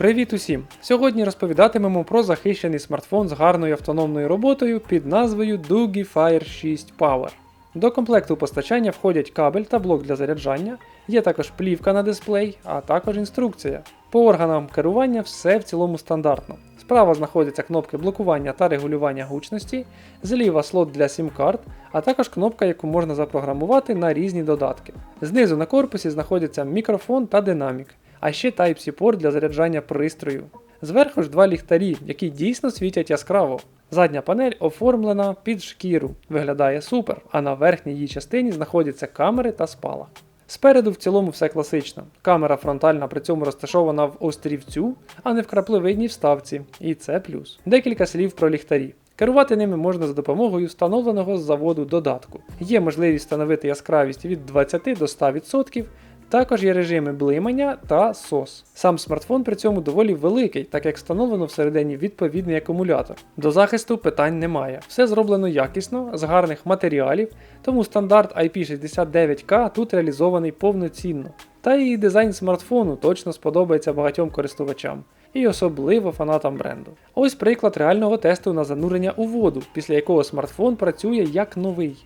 Привіт усім! Сьогодні розповідатимемо про захищений смартфон з гарною автономною роботою під назвою Doogie Fire 6 Power. До комплекту постачання входять кабель та блок для заряджання, є також плівка на дисплей, а також інструкція. По органам керування все в цілому стандартно. Справа знаходяться кнопки блокування та регулювання гучності, зліва слот для сім-карт, а також кнопка, яку можна запрограмувати на різні додатки. Знизу на корпусі знаходяться мікрофон та динамік, а ще Type-C порт для заряджання пристрою. Зверху ж два ліхтарі, які дійсно світять яскраво. Задня панель оформлена під шкіру, виглядає супер, а на верхній її частині знаходяться камери та спала. Спереду в цілому все класично. Камера фронтальна при цьому розташована в острівцю, а не в краплевидній вставці, і це плюс. Декілька слів про ліхтарі. Керувати ними можна за допомогою встановленого з заводу додатку. Є можливість встановити яскравість від 20 до 100%, також є режими блимання та SOS. Сам смартфон при цьому доволі великий, так як встановлено всередині відповідний акумулятор. До захисту питань немає. Все зроблено якісно, з гарних матеріалів, тому стандарт IP69K тут реалізований повноцінно. Та і дизайн смартфону точно сподобається багатьом користувачам. І особливо фанатам бренду. Ось приклад реального тесту на занурення у воду, після якого смартфон працює як новий.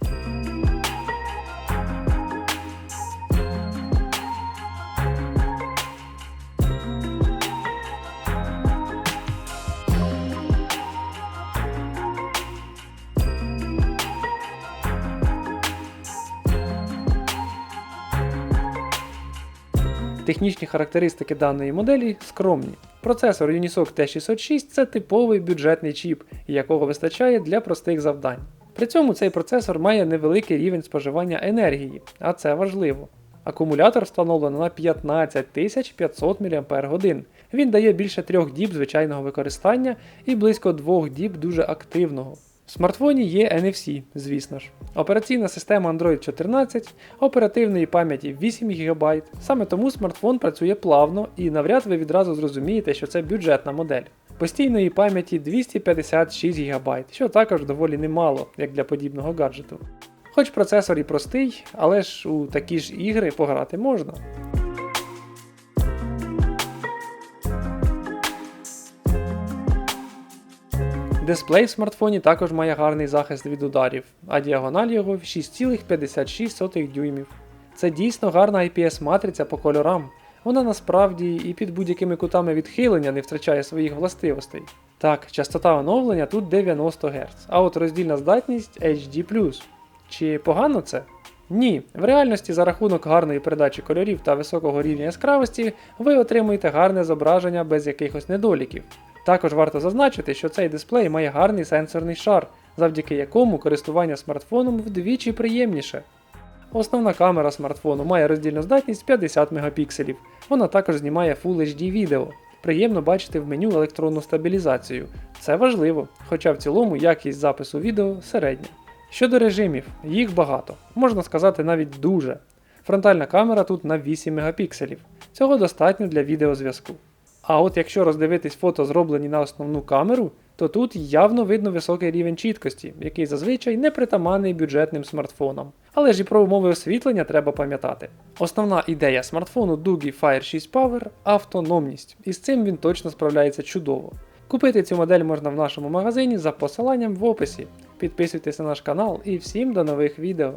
Технічні характеристики даної моделі скромні. Процесор Unisoc T606 це типовий бюджетний чіп, якого вистачає для простих завдань. При цьому цей процесор має невеликий рівень споживання енергії, а це важливо. Акумулятор встановлено на 15500 мАч. Він дає більше 3 діб звичайного використання і близько 2 діб дуже активного. В смартфоні є NFC, звісно ж. Операційна система Android 14, оперативної пам'яті 8 ГБ. Саме тому смартфон працює плавно і навряд ви відразу зрозумієте, що це бюджетна модель. Постійної пам'яті 256 ГБ, що також доволі немало, як для подібного гаджету. Хоч процесор і простий, але ж у такі ж ігри пограти можна. Дисплей в смартфоні також має гарний захист від ударів, а діагональ його 6,56 дюймів. Це дійсно гарна IPS-матриця по кольорам. Вона насправді і під будь-якими кутами відхилення не втрачає своїх властивостей. Так, частота оновлення тут 90 Гц, а от роздільна здатність HD. Чи погано це? Ні, в реальності за рахунок гарної передачі кольорів та високого рівня яскравості ви отримуєте гарне зображення без якихось недоліків. Також варто зазначити, що цей дисплей має гарний сенсорний шар, завдяки якому користування смартфоном вдвічі приємніше. Основна камера смартфону має роздільну здатність 50 мегапікселів. Вона також знімає Full HD відео. Приємно бачити в меню електронну стабілізацію. Це важливо, хоча в цілому якість запису відео середня. Щодо режимів, їх багато, можна сказати навіть дуже. Фронтальна камера тут на 8 мегапікселів. Цього достатньо для відеозв'язку. А от якщо роздивитись фото, зроблені на основну камеру, то тут явно видно високий рівень чіткості, який зазвичай не притаманний бюджетним смартфонам. Але ж і про умови освітлення треба пам'ятати. Основна ідея смартфону Doogie Fire 6 Power автономність, і з цим він точно справляється чудово. Купити цю модель можна в нашому магазині за посиланням в описі. Підписуйтесь на наш канал і всім до нових відео.